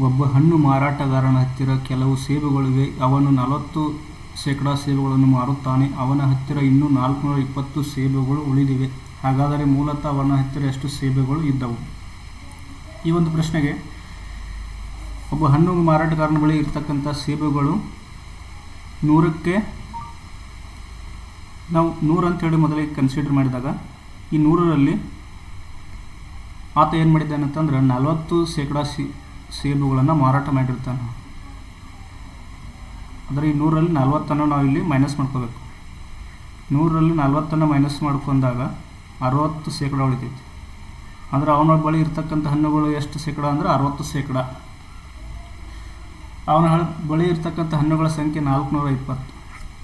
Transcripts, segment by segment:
ಒಬ್ಬ ಹಣ್ಣು ಮಾರಾಟಗಾರನ ಹತ್ತಿರ ಕೆಲವು ಸೇಬುಗಳಿವೆ. ಅವನು ನಲವತ್ತು ಶೇಕಡ ಸೇಬುಗಳನ್ನು ಮಾರುತ್ತಾನೆ. ಅವನ ಹತ್ತಿರ ಇನ್ನೂ ನಾಲ್ಕುನೂರ ಇಪ್ಪತ್ತು ಸೇಬುಗಳು ಉಳಿದಿವೆ. ಹಾಗಾದರೆ ಮೂಲತಃ ಅವನ ಹತ್ತಿರ ಎಷ್ಟು ಸೇಬುಗಳು ಇದ್ದವು? ಈ ಒಂದು ಪ್ರಶ್ನೆಗೆ ಒಬ್ಬ ಹಣ್ಣು ಮಾರಾಟಗಾರನ ಬಳಿ ಇರ್ತಕ್ಕಂಥ ಸೇಬುಗಳು ನೂರಕ್ಕೆ ನಾವು ನೂರು ಅಂತೇಳಿ ಮೊದಲಿಗೆ ಕನ್ಸಿಡರ್ ಮಾಡಿದಾಗ ಈ ನೂರರಲ್ಲಿ ಆತ ಏನು ಮಾಡಿದ್ದಾನೆ ಅಂತಂದ್ರೆ ನಲವತ್ತು ಶೇಕಡ ಸಿ ಸೇಬುಗಳನ್ನು ಮಾರಾಟ ಮಾಡಿರ್ತಾನೆ. ಅಂದರೆ ಈ ನೂರಲ್ಲಿ ನಲ್ವತ್ತನ್ನು ನಾವು ಇಲ್ಲಿ ಮೈನಸ್ ಮಾಡ್ಕೋಬೇಕು. ನೂರರಲ್ಲಿ ನಲ್ವತ್ತನ್ನು ಮೈನಸ್ ಮಾಡ್ಕೊಂಡಾಗ ಅರವತ್ತು ಶೇಕಡ ಉಳಿತೈತಿ. ಅಂದರೆ ಅವನ ಬಳಿ ಇರ್ತಕ್ಕಂಥ ಹಣ್ಣುಗಳು ಎಷ್ಟು ಶೇಕಡ ಅಂದ್ರೆ ಅರವತ್ತು ಶೇಕಡ. ಅವನ ಬಳಿ ಇರ್ತಕ್ಕಂಥ ಹಣ್ಣುಗಳ ಸಂಖ್ಯೆ ನಾಲ್ಕುನೂರ ಇಪ್ಪತ್ತು.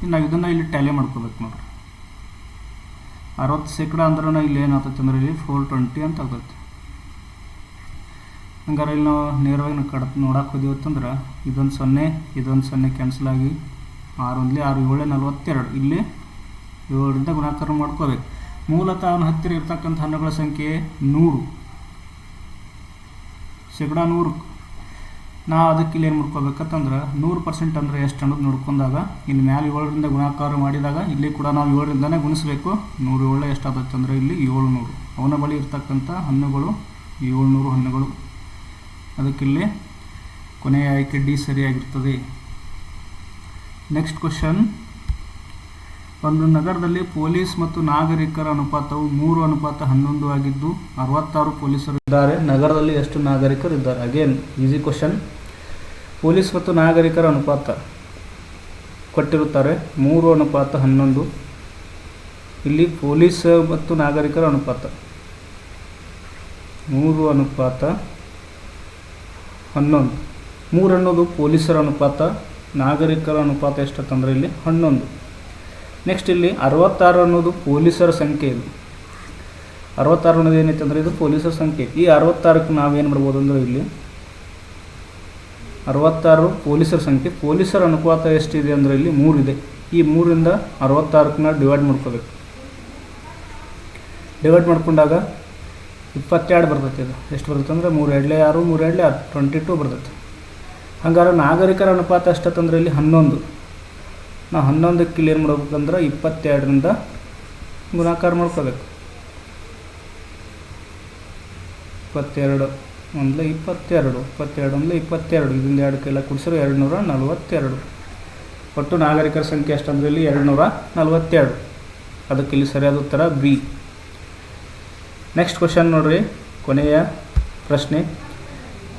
ಇನ್ನು ಇದನ್ನು ಇಲ್ಲಿ ಟ್ಯಾಲಿ ಮಾಡ್ಕೋಬೇಕು ನೋಡ್ರಿ. ಅರವತ್ತು ಶೇಕಡ ಅಂದ್ರೆ ಇಲ್ಲಿ ಏನಾಗ್ತೈತೆ ಅಂದ್ರೆ ಇಲ್ಲಿ ಫೋರ್ ಟ್ವೆಂಟಿ ಅಂತ ಆಗ್ತೈತೆ. ಹಂಗಾರೆ ಇಲ್ಲಿ ನಾವು ನೇರವಾಗಿ ನಾವು ಕಡ ನೋಡಕ್ಕೆ ಹೋದಿವಿ ಅಂತಂದ್ರೆ ಇದೊಂದು ಸೊನ್ನೆ ಇದೊಂದು ಸೊನ್ನೆ ಕ್ಯಾನ್ಸಲ್ ಆಗಿ ಆರು ಒಂದ್ಲಿ ಆರು, ಏಳೆ, ನಲ್ವತ್ತೆರಡು. ಇಲ್ಲಿ ಏಳರಿಂದ ಗುಣಾಕಾರ ಮಾಡ್ಕೋಬೇಕು. ಮೂಲತಃ ಅವನ ಹತ್ತಿರ ಇರ್ತಕ್ಕಂಥ ಹಣ್ಣುಗಳ ಸಂಖ್ಯೆ ನೂರು. ಶೇಕಡ ನೂರು. ನಾವು ಅದಕ್ಕೆ ಇಲ್ಲಿ ಏನು ಮಾಡ್ಕೋಬೇಕಂತಂದ್ರೆ ನೂರು ಪರ್ಸೆಂಟ್ ಅಂದರೆ ಎಷ್ಟು ಅನ್ನೋದು ನೋಡ್ಕೊಂಡಾಗ ಇಲ್ಲಿ ಮ್ಯಾಲೆ ಏಳರಿಂದ ಗುಣಾಕಾರ ಮಾಡಿದಾಗ ಇಲ್ಲಿ ಕೂಡ ನಾವು ಏಳರಿಂದನೇ ಗುಣಿಸ್ಬೇಕು. ನೂರು ಏಳು ಎಷ್ಟಾಗುತ್ತೆ ಅಂದರೆ ಇಲ್ಲಿ ಏಳುನೂರು ಅವನ ಬಳಿ ಇರ್ತಕ್ಕಂಥ ಹಣ್ಣುಗಳು ಏಳ್ನೂರು ಹಣ್ಣುಗಳು. ಅದಕ್ಕಿಲ್ಲಿ ಕೊನೆಯ ಆಯ್ಕೆ ಡಿ ಸರಿಯಾಗಿರ್ತದೆ. ನೆಕ್ಸ್ಟ್ ಕ್ವಶನ್ ಒಂದು ನಗರದಲ್ಲಿ ಪೊಲೀಸ್ ಮತ್ತು ನಾಗರಿಕರ ಅನುಪಾತವು ಮೂರು ಅನುಪಾತ ಹನ್ನೊಂದು ಆಗಿದ್ದು, ಅರವತ್ತಾರು ಪೊಲೀಸರು ಇದ್ದಾರೆ. ನಗರದಲ್ಲಿ ಎಷ್ಟು ನಾಗರಿಕರು ಇದ್ದಾರೆ? ಅಗೇನ್ ಈಸಿ ಕ್ವಶನ್ ಪೊಲೀಸ್ ಮತ್ತು ನಾಗರಿಕರ ಅನುಪಾತ ಕೊಟ್ಟಿರುತ್ತಾರೆ. ಮೂರು ಅನುಪಾತ ಹನ್ನೊಂದು. ಇಲ್ಲಿ ಪೊಲೀಸ್ ಮತ್ತು ನಾಗರಿಕರ ಅನುಪಾತ. ಮೂರು ಅನುಪಾತ ಹನ್ನೊಂದು. ಮೂರು ಅನ್ನೋದು ಪೊಲೀಸರ ಅನುಪಾತ, ನಾಗರಿಕರ ಅನುಪಾತ ಎಷ್ಟಂತಂದ್ರೆ ಇಲ್ಲಿ? ಹನ್ನೊಂದು. ನೆಕ್ಸ್ಟ್ ಇಲ್ಲಿ ಅರವತ್ತಾರು ಅನ್ನೋದು ಪೊಲೀಸರ ಸಂಖ್ಯೆ ಇದು. ಅರವತ್ತಾರು ಅನ್ನೋದು ಏನೈತೆ ಅಂದರೆ ಇದು ಪೊಲೀಸರ ಸಂಖ್ಯೆ. ಈ ಅರವತ್ತಾರಕ್ಕೆ ನಾವೇನು ಮಾಡ್ಬೋದು ಅಂದ್ರೆ ಇಲ್ಲಿ ಅರವತ್ತಾರು ಪೊಲೀಸರ ಸಂಖ್ಯೆ. ಪೊಲೀಸರ ಅನುಪಾತ ಎಷ್ಟಿದೆ ಅಂದರೆ ಇಲ್ಲಿ ಮೂರಿದೆ. ಈ ಮೂರಿಂದ ಅರವತ್ತಾರಕ್ಕೆ ನಾವು ಡಿವೈಡ್ ಮಾಡ್ಕೋಬೇಕು. ಡಿವೈಡ್ ಮಾಡ್ಕೊಂಡಾಗ ಇಪ್ಪತ್ತೆರಡು ಬರ್ತೈತೆ ಇದು. ಎಷ್ಟು ಬರ್ತೈತೆ ಅಂದರೆ ಮೂರು ಎರಡ್ಲೆ ಆರು, ಮೂರು ಎರಡ್ಲೆ ಆರು ಟ್ವೆಂಟಿ ಟು ಬರ್ತೈತೆ. ಹಂಗಾರೆ ನಾಗರಿಕರ ಅನುಪಾತ ಎಷ್ಟಂತಂದ್ರೆ ಇಲ್ಲಿ ಹನ್ನೊಂದು. ನಾವು ಹನ್ನೊಂದಕ್ಕೆ ಇಲ್ಲಿ ಏನು ಮಾಡ್ಬೇಕಂದ್ರೆ ಇಪ್ಪತ್ತೆರಡರಿಂದ ಗುಣಾಕಾರ ಮಾಡ್ಕೋಬೇಕು. ಇಪ್ಪತ್ತೆರಡು ಒಂದ್ಲೆ ಇಪ್ಪತ್ತೆರಡು ಇಪ್ಪತ್ತೆರಡು ಒಂದ್ಲೆ ಇಪ್ಪತ್ತೆರಡು. ಇದರಿಂದ ಎರಡು ಕೈಲ ಕುಡಿಸಿರೋ ಎರಡು ನೂರ ನಲವತ್ತೆರಡು. ಒಟ್ಟು ನಾಗರಿಕರ ಸಂಖ್ಯೆ ಎಷ್ಟಂದ್ರೆ ಇಲ್ಲಿ ಎರಡು ನೂರ ನಲ್ವತ್ತೆರಡು. ಅದಕ್ಕೆ ಇಲ್ಲಿ ಸರಿಯಾದ ಉತ್ತರ ಬಿ. ನೆಕ್ಸ್ಟ್ ಕ್ವಶನ್ ನೋಡ್ರಿ, ಕೊನೆಯ ಪ್ರಶ್ನೆ.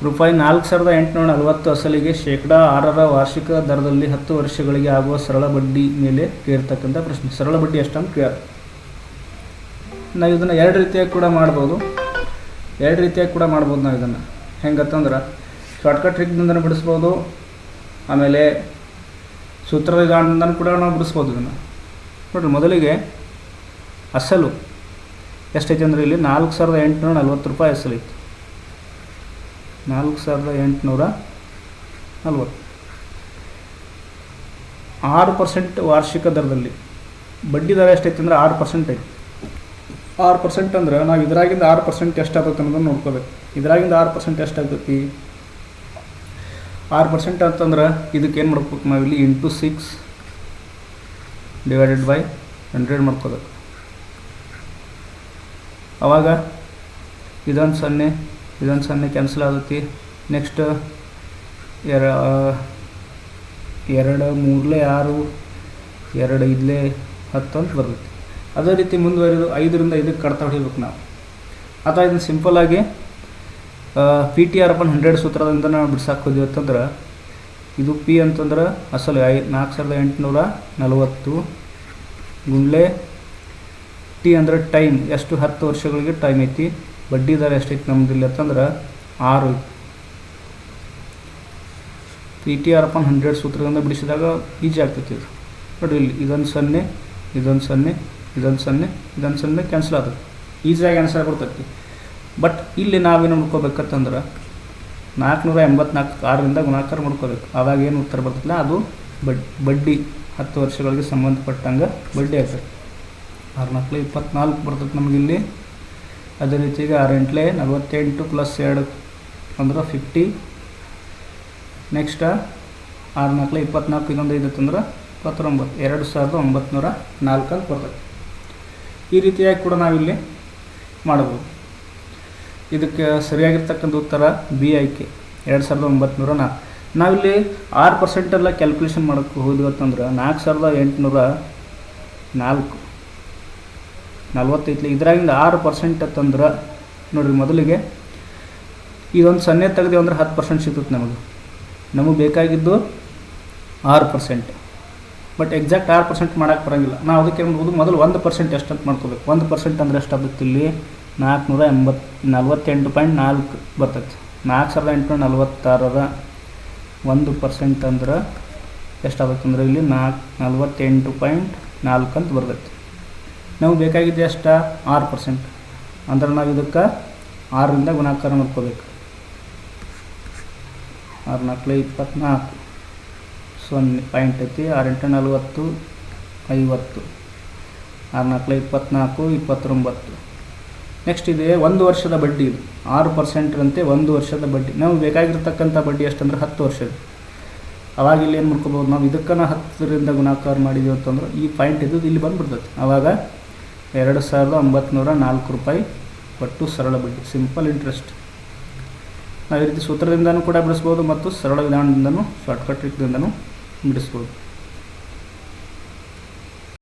ರೂಪಾಯಿ ನಾಲ್ಕು ಸಾವಿರದ ಎಂಟುನೂರ ನಲವತ್ತು ಅಸಲಿಗೆ ಶೇಕಡಾ ಆರರ ವಾರ್ಷಿಕ ದರದಲ್ಲಿ ಹತ್ತು ವರ್ಷಗಳಿಗೆ ಆಗುವ ಸರಳ ಬಡ್ಡಿ ಮೇಲೆ ಕೇಳ್ತಕ್ಕಂಥ ಪ್ರಶ್ನೆ. ಸರಳ ಬಡ್ಡಿ ಎಷ್ಟಂತ ಕೇಳ ನಾವು ಇದನ್ನು ಎರಡು ರೀತಿಯಾಗಿ ಕೂಡ ಮಾಡ್ಬೋದು. ಎರಡು ರೀತಿಯಾಗಿ ಕೂಡ ಮಾಡ್ಬೋದು ನಾವು ಇದನ್ನು. ಹೆಂಗತ್ತಂದ್ರೆ ಶಾರ್ಟ್ಕಟ್ ಟ್ರಿಕ್ನಿಂದನೂ ಬಿಡಿಸ್ಬೋದು, ಆಮೇಲೆ ಸೂತ್ರದ ವಿಧಾನದಿಂದನೂ ಕೂಡ ನಾವು ಬಿಡಿಸ್ಬೋದು ಇದನ್ನು. ನೋಡಿರಿ, ಮೊದಲಿಗೆ ಅಸಲು. ಎಷ್ಟೈತೆ ಅಂದರೆ ಇಲ್ಲಿ ನಾಲ್ಕು ಸಾವಿರದ ಎಂಟುನೂರ ನಲ್ವತ್ತು ರೂಪಾಯಿ ಅಸಲೈತಿ ನಾಲ್ಕು ಸಾವಿರದ ಎಂಟುನೂರ ನಲ್ವತ್ತು. ಆರು ಪರ್ಸೆಂಟ್ ವಾರ್ಷಿಕ ದರದಲ್ಲಿ. ಬಡ್ಡಿ ದರ ಎಷ್ಟೈತೆ ಅಂದರೆ ಆರು ಪರ್ಸೆಂಟ್ ಐತಿ. ಆರು ಪರ್ಸೆಂಟ್ ಅಂದ್ರೆ ನಾವು ಇದರಾಗಿಂದ ಆರು ಪರ್ಸೆಂಟ್ ಎಷ್ಟಾಗುತ್ತೆ ಅನ್ನೋದನ್ನು ನೋಡ್ಕೋಬೇಕು. ಇದರಾಗಿಂದ ಆರು ಪರ್ಸೆಂಟ್ ಎಷ್ಟಾಗ್ತೈತಿ? ಆರು ಪರ್ಸೆಂಟ್ ಅಂತಂದ್ರೆ ಇದಕ್ಕೆ ಏನು ಮಾಡ್ಬೇಕು ನಾವಿಲ್ಲಿ into six divided by hundred ಮಾಡ್ಕೋಬೇಕು. ಅವಾಗ ಇದೊಂದು ಸೊನ್ನೆ ಇದೊಂದು ಸೊನ್ನೆ ಕ್ಯಾನ್ಸಲ್ ಆಗುತ್ತೆ. ನೆಕ್ಸ್ಟ್ ಎರ, ಎರಡು, ಮೂರಲೇ ಆರು, ಎರಡು, ಐದಲೇ ಹತ್ತು ಅಂತ ಬರುತ್ತೆ. ಅದೇ ರೀತಿ ಮುಂದುವರೆದು ಐದರಿಂದ ಐದಕ್ಕೆ ಕಡ್ತಾ ಹೊಡಿಬೇಕು ನಾವು. ಅಥವಾ ಇದನ್ನು ಸಿಂಪಲ್ಲಾಗಿ P T R upon hundred ಸೂತ್ರದಿಂದ ನಾವು ಬಿಡ್ಸಕ್ಕೆ ಹೋದ್ವಿ ಅಂತಂದ್ರೆ, ಇದು ಪಿ ಅಂತಂದ್ರೆ ಅಸಲು ಐ ನಾಲ್ಕು ಸಾವಿರದ ಎಂಟುನೂರ ನಲವತ್ತು ಗುಂಡ್ಲೆ ಟಿ ಅಂದರೆ ಟೈಮ್, ಎಷ್ಟು ಹತ್ತು ವರ್ಷಗಳಿಗೆ ಟೈಮ್ ಐತಿ, ಬಡ್ಡಿ ದರ ಎಷ್ಟೈತಿ ನಮ್ದು ಇಲ್ಲಿ ಅಂತಂದ್ರೆ ಆರು. P T R upon hundred ಸೂತ್ರದಿಂದ ಬಿಡಿಸಿದಾಗ ಈಜಿ ಆಗ್ತೈತಿ ಇದು. ನೋಡಿ ಇಲ್ಲಿ, ಇದೊಂದು ಸೊನ್ನೆ ಇದೊಂದು ಸೊನ್ನೆ ಇದೊಂದು ಸೊನ್ನೆ ಇದೊಂದು ಸೊನ್ನೆ ಕ್ಯಾನ್ಸಲ್ ಆಗುತ್ತೆ ಈಸಿಯಾಗಿ ಆನ್ಸರ್ ಬರ್ತೈತಿ ಬಟ್ ಇಲ್ಲಿ ನಾವೇನು ಮಾಡ್ಕೋಬೇಕಂತಂದ್ರೆ ನಾಲ್ಕುನೂರ ಎಂಬತ್ನಾಲ್ಕು ಆರರಿಂದ ಗುಣಾಕಾರ ಮಾಡ್ಕೋಬೇಕು. ಆವಾಗ ಏನು ಉತ್ತರ ಬರ್ತೈತಿಲ್ಲ, ಅದು ಬಡ್, ಬಡ್ಡಿ ಹತ್ತು ವರ್ಷಗಳಿಗೆ ಸಂಬಂಧಪಟ್ಟಂಗೆ ಬಡ್ಡಿ ಆಗ್ತದೆ ಆರು ನಾಲ್ಕಲೆ ಇಪ್ಪತ್ನಾಲ್ಕು ಬರ್ತೈತೆ ನಮಗಿಲ್ಲಿ ಅದೇ ರೀತಿಗೆ ಆರು ನಲವತ್ತೆಂಟು ಪ್ಲಸ್ ಎರಡು ಅಂದ್ರೆ ಫಿಫ್ಟಿ ನೆಕ್ಸ್ಟ್ ಆರು ನಾಲ್ಕು ಇಪ್ಪತ್ನಾಲ್ಕು ಇದೊಂದು ಅಂದ್ರೆ ಇಪ್ಪತ್ತೊಂಬತ್ತು ಎರಡು ಸಾವಿರದ ಒಂಬತ್ನೂರ ನಾಲ್ಕಲ್ಲಿ ಅಂತ ಬರ್ತದೆ. ಈ ರೀತಿಯಾಗಿ ಕೂಡ ನಾವಿಲ್ಲಿ ಮಾಡ್ಬೋದು. ಇದಕ್ಕೆ ಸರಿಯಾಗಿರ್ತಕ್ಕಂಥ ಉತ್ತರ ಬಿ ಆಯ್ಕೆ ಎರಡು ಸಾವಿರದ ಒಂಬತ್ನೂರ ನಾಲ್ಕು. ನಾವಿಲ್ಲಿ ಆರು ಪರ್ಸೆಂಟೆಲ್ಲ ಕ್ಯಾಲ್ಕುಲೇಷನ್ ಮಾಡೋಕ್ಕೆ ಹೋದ್ವಿ ಅಂತಂದ್ರೆ ನಾಲ್ಕು ಸಾವಿರದ ಎಂಟುನೂರ ನಾಲ್ಕು. ನಲ್ವತ್ತೈತ್ಲಿ ಇದ್ರಾಗಿಂದ ಆರು ಪರ್ಸೆಂಟ್ ತಂದ್ರೆ ನೋಡಿರಿ ಮೊದಲಿಗೆ ಇದೊಂದು ಸೊನ್ನೆ ತೆಗ್ದೇವೆ ಅಂದ್ರೆ ಹತ್ತು ಪರ್ಸೆಂಟ್ ಸಿಗ್ತದೆ ನಮಗೆ. ನಮಗೆ ಬೇಕಾಗಿದ್ದು ಆರು ಪರ್ಸೆಂಟ್ ಬಟ್ ಎಕ್ಸಾಕ್ಟ್ ಆರು ಪರ್ಸೆಂಟ್ ಮಾಡೋಕ್ಕೆ ಬರೋಂಗಿಲ್ಲ. ನಾವು ಅದಕ್ಕೆ ಮಾಡ್ಬೋದು, ಮೊದಲು ಒಂದು ಪರ್ಸೆಂಟ್ ಎಷ್ಟು ಅಂತ ಮಾಡ್ಕೋಬೇಕು. ಒಂದು ಪರ್ಸೆಂಟ್ ಅಂದ್ರೆ ಎಷ್ಟಾಗುತ್ತೆ ಇಲ್ಲಿ? ನಾಲ್ಕುನೂರ ಎಂಬತ್ತು ನಲ್ವತ್ತೆಂಟು ಪಾಯಿಂಟ್ ನಾಲ್ಕು ಬರ್ತೈತೆ. ನಾಲ್ಕು ಸಾವಿರದ ಎಂಟುನೂರ ನಲ್ವತ್ತಾರರ ಒಂದು ಪರ್ಸೆಂಟ್ ಅಂದ್ರೆ ಎಷ್ಟಾಗುತ್ತೆ ಅಂದರೆ ಇಲ್ಲಿ ನಾಲ್ಕು ನಲ್ವತ್ತೆಂಟು ಪಾಯಿಂಟ್ ನಾಲ್ಕು ಅಂತ ಬರ್ತೈತೆ. ನಾವು ಬೇಕಾಗಿದ್ದು ಎಷ್ಟ ಆರು ಪರ್ಸೆಂಟ್ ಅಂದ್ರೆ ನಾವು ಇದಕ್ಕೆ ಆರರಿಂದ ಗುಣಾಕಾರ ಮಾಡ್ಕೋಬೇಕು. ಆರು ನಾಲ್ಕು ಇಪ್ಪತ್ನಾಲ್ಕು. ಸೊನ್ನೆ ಪಾಯಿಂಟ್ ಐತಿ ಆರೆಂಟು ನಲವತ್ತು, ಐವತ್ತು. ಆರು ನಾಲ್ಕು ಇಪ್ಪತ್ನಾಲ್ಕು, ಇಪ್ಪತ್ತೊಂಬತ್ತು. ನೆಕ್ಸ್ಟ್ ಇದೆ ಒಂದು ವರ್ಷದ ಬಡ್ಡಿ ಇದು. ಆರು ಪರ್ಸೆಂಟ್ರಂತೆ ಒಂದು ವರ್ಷದ ಬಡ್ಡಿ. ನಾವು ಬೇಕಾಗಿರ್ತಕ್ಕಂಥ ಬಡ್ಡಿ ಎಷ್ಟಂದ್ರೆ ಹತ್ತು ವರ್ಷದ. ಅವಾಗ ಇಲ್ಲಿ ಏನು ಮಾಡ್ಕೋಬೋದು ನಾವು ಇದಕ್ಕನ ಹತ್ತರಿಂದ ಗುಣಾಕಾರ ಮಾಡಿದೀವಿ ಅಂತಂದ್ರೆ ಈ ಪಾಯಿಂಟ್ ಇದ್ದು ಇಲ್ಲಿ ಬಂದುಬಿಡ್ತೈತೆ. ಆವಾಗ ಎರಡು ಸಾವಿರದ ಒಂಬತ್ನೂರ ನಾಲ್ಕು ರೂಪಾಯಿ ಒಟ್ಟು ಸರಳ ಬಡ್ಡಿ ಸಿಂಪಲ್ ಇಂಟ್ರೆಸ್ಟ್ ನಾವು ಈ ರೀತಿ ಸೂತ್ರದಿಂದನೂ ಕೂಡ ಬಿಡಿಸ್ಬೋದು ಮತ್ತು ಸರಳ ವಿಧಾನದಿಂದನೂ ಶಾರ್ಟ್ಕಟ್ ರೀತಿಯಿಂದನೂ ಬಿಡಿಸ್ಬೋದು.